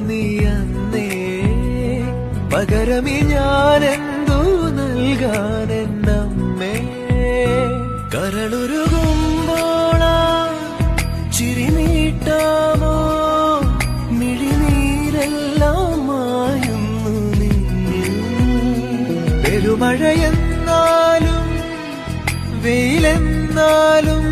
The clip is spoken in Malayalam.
നീ അന്നേ. പകരമി ഞാൻ എന്തു നൽകാൻ എന്നമ്മേ കരളുരുകുമ്പോള ചിരി നീട്ടാമോ? മിഴിനീരെല്ലാം മായുന്നു നിന്നിൽ. പെരുമഴയെന്നാലും വെയിലെന്നാലും